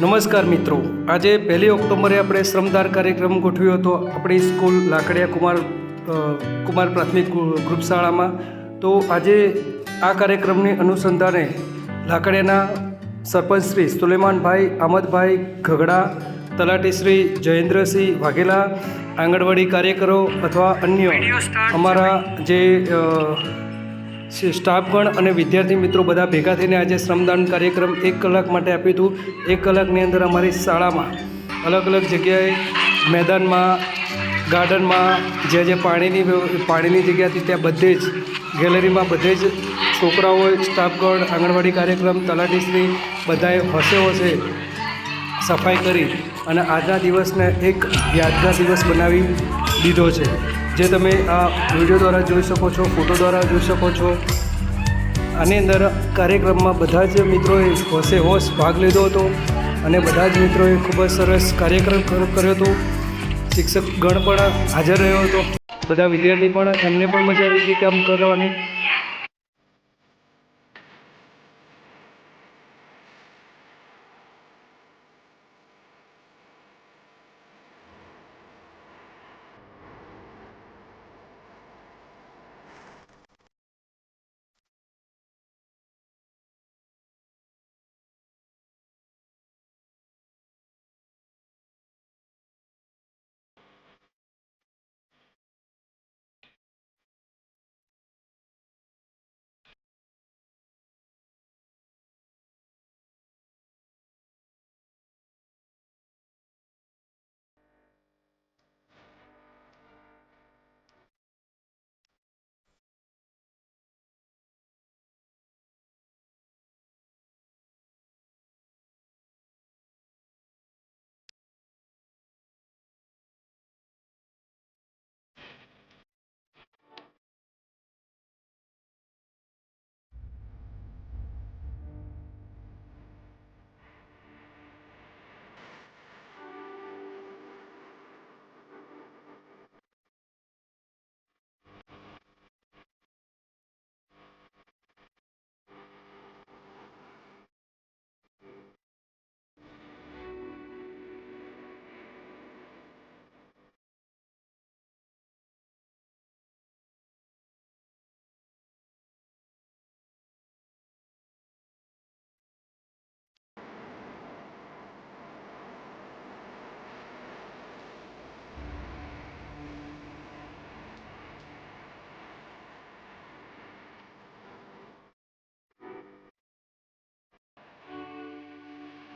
નમસ્કાર મિત્રો. આજે પહેલી ઓક્ટોબરે આપણે શ્રમદાર કાર્યક્રમ ગોઠવ્યો હતો આપણી સ્કૂલ લાકડિયા કુમાર કુમાર પ્રાથમિક ગ્રુપ શાળામાં તો આજે આ કાર્યક્રમની અનુસંધાને લાકડિયાના સરપંચ શ્રી સુલેમાનભાઈ આમદભાઈ ઘગડા તલાટી શ્રી જયેન્દ્રસિંહ વાઘેલા આંગણવાડી કાર્યકરો અથવા અન્ય અમારા જે સ્ટાફગણ અને વિદ્યાર્થી મિત્રો બધા ભેગા થઈને આજે શ્રમદાન કાર્યક્રમ એક કલાક માટે આપ્યું હતું. એક કલાકની અંદર અમારી શાળામાં અલગ અલગ જગ્યાએ મેદાનમાં, ગાર્ડનમાં જે જે પાણીની પાણીની જગ્યા હતી ત્યાં બધે જ, ગેલેરીમાં બધે જ છોકરાઓ, સ્ટાફગણ, આંગણવાડી કાર્યક્રમ, તલાટીશ્રી બધાએ હોશે હોશે સફાઈ કરી અને આજના દિવસને એક યાદગાર દિવસ બનાવી દીધો છે. જે તમે આ વીડિયો દ્વારા જોઈ શકો છો, ફોટો દ્વારા જોઈ શકો છો. આની અંદર કાર્યક્રમમાં બધા જ મિત્રોએ હોશે હોશ ભાગ લીધો હતો અને બધા જ મિત્રોએ ખૂબ જ સરસ કાર્યક્રમ કર્યો હતો. શિક્ષક ગણ પણ હાજર રહ્યો હતો. બધા વિદ્યાર્થી પણ એમને પણ મજા આવી હતી કામ કરવાની.